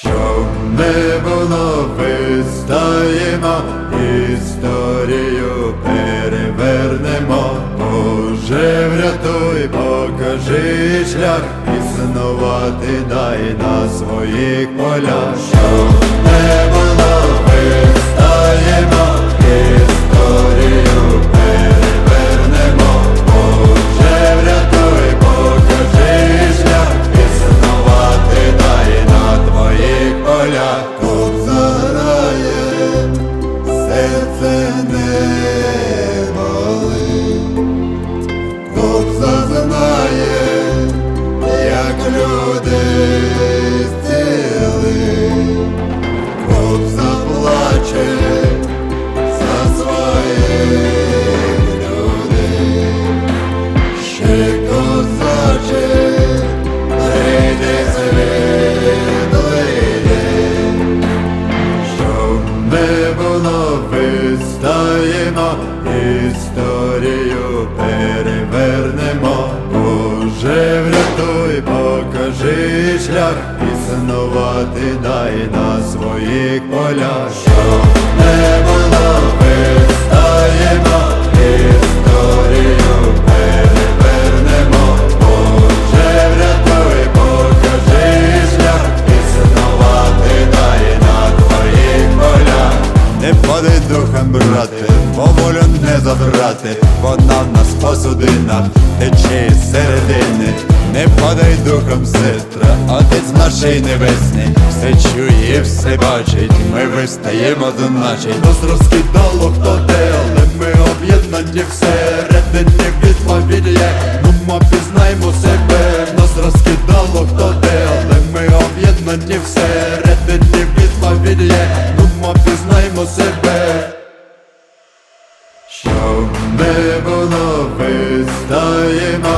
Щоб не було, вистаємо, історію перевернемо. Боже, врятуй, покажи шлях, існувати дай на своїх полях. Вистаємо, історію перевернемо. Боже, врятуй, покажи шлях, існувати дай на своїх полях. Волю не забрати, вона в нас посудина, тече із середини. Не падай духом, сестра, отець нашій небесний, все чує, все бачить, ми вистаємо значить. Нас розкидало хто де, але ми об'єднані всередині відповідь є. Ну, ми пізнаємо себе, нас розкидало хто де, але ми об'єднані всередині відповідь є. Ну, ми пізнаємо себе. Було, вистаємо,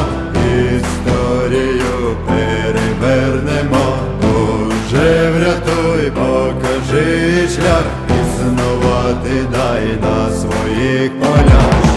історію перевернемо. Боже, врятуй, покажи шлях, існувати дай на своїх полях.